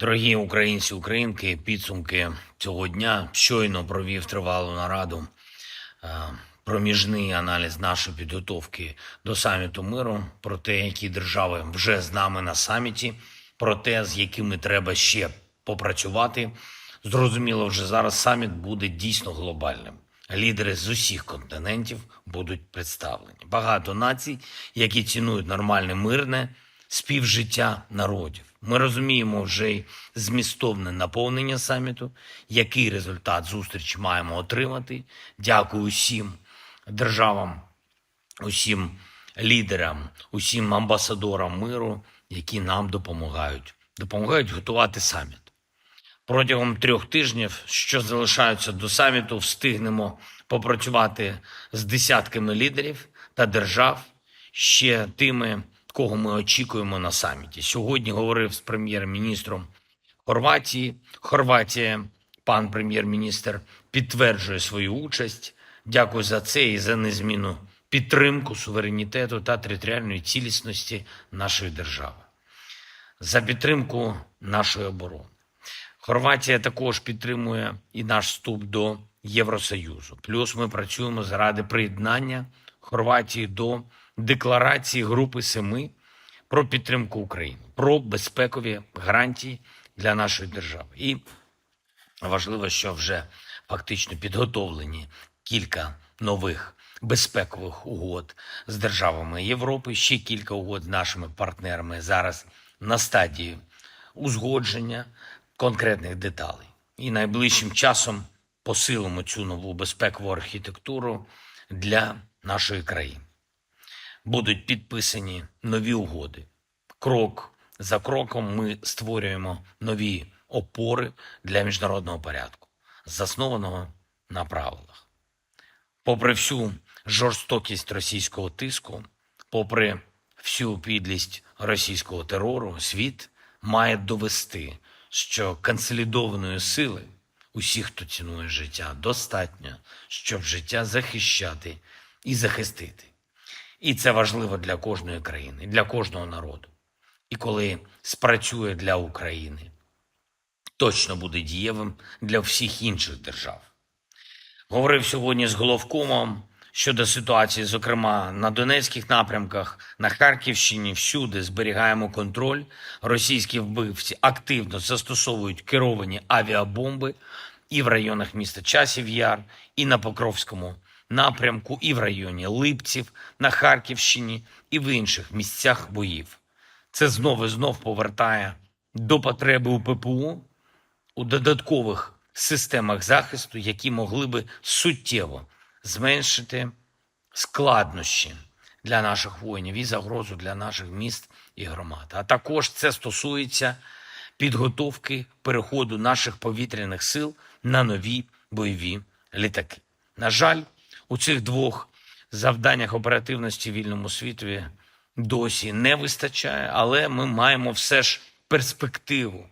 Дорогі українці, українки, підсумки цього дня щойно провів тривалу нараду. е, Проміжний аналіз нашої підготовки до саміту миру про те, які держави вже з нами на саміті, про те, з якими треба ще попрацювати. Зрозуміло, вже зараз саміт буде дійсно глобальним. Лідери з усіх континентів будуть представлені. Багато націй, які цінують нормальне мирне співжиття народів. Ми розуміємо вже й змістовне наповнення саміту, який результат зустрічі маємо отримати. Дякую усім державам, усім лідерам, усім амбасадорам миру, які нам допомагають, допомагають готувати саміт. Протягом трьох тижнів, що залишаються до саміту, встигнемо попрацювати з десятками лідерів та держав, ще тими, кого ми очікуємо на саміті. Сьогодні говорив з прем'єр-міністром Хорватії. Хорватія, пан прем'єр-міністр, підтверджує свою участь. Дякую за це і за незмінну підтримку суверенітету та територіальної цілісності нашої держави, за підтримку нашої оборони. Хорватія також підтримує і наш вступ до Євросоюзу. Плюс ми працюємо заради приєднання Хорватії до декларації Групи Семи про підтримку України, про безпекові гарантії для нашої держави. І важливо, що вже фактично підготовлені кілька нових безпекових угод з державами Європи, ще кілька угод з нашими партнерами зараз на стадії узгодження конкретних деталей. І найближчим часом посилимо цю нову безпекову архітектуру для нашої країни. Будуть підписані нові угоди. Крок за кроком ми створюємо нові опори для міжнародного порядку, заснованого на правилах. Попри всю жорстокість російського тиску, попри всю підлість російського терору, світ має довести, що консолідованої сили усіх, хто цінує життя, достатньо, щоб життя захищати і захистити. І це важливо для кожної країни, для кожного народу. І коли спрацює для України, точно буде дієвим для всіх інших держав. Говорив сьогодні з головкомом щодо ситуації, зокрема на Донецьких напрямках, на Харківщині, всюди зберігаємо контроль. Російські вбивці активно застосовують керовані авіабомби і в районах міста Часів Яр, і на Покровському напрямку, і в районі Липців, на Харківщині, і в інших місцях боїв. Це знов і знов повертає до потреби у ППУ у додаткових системах захисту, які могли би суттєво зменшити складнощі для наших воїнів і загрозу для наших міст і громад. А також це стосується підготовки переходу наших повітряних сил на нові бойові літаки. На жаль, у цих двох завданнях оперативності вільному світові досі не вистачає, але ми маємо все ж перспективу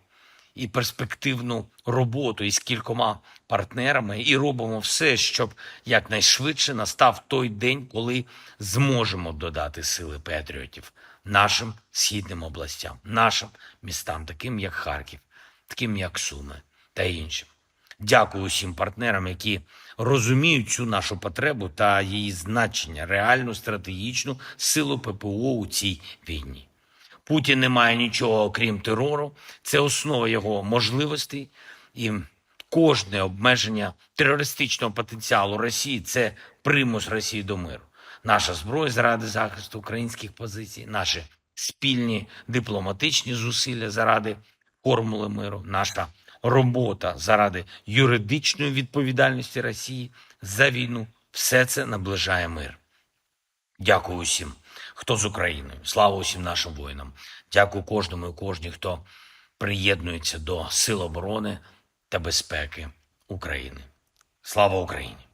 і перспективну роботу із кількома партнерами, і робимо все, щоб якнайшвидше настав той день, коли зможемо додати сили патріотів нашим східним областям, нашим містам, таким як Харків, таким як Суми та іншим. Дякую усім партнерам, які розуміють цю нашу потребу та її значення, реальну стратегічну силу ППО у цій війні. Путін не має нічого окрім терору. Це основа його можливостей і кожне обмеження терористичного потенціалу Росії це примус Росії до миру. Наша зброя заради захисту українських позицій, наші спільні дипломатичні зусилля заради формули миру, наша робота заради юридичної відповідальності Росії за війну все це наближає мир. Дякую усім, хто з Україною. Слава усім нашим воїнам. Дякую кожному і кожній, хто приєднується до Сил оборони та безпеки України. Слава Україні!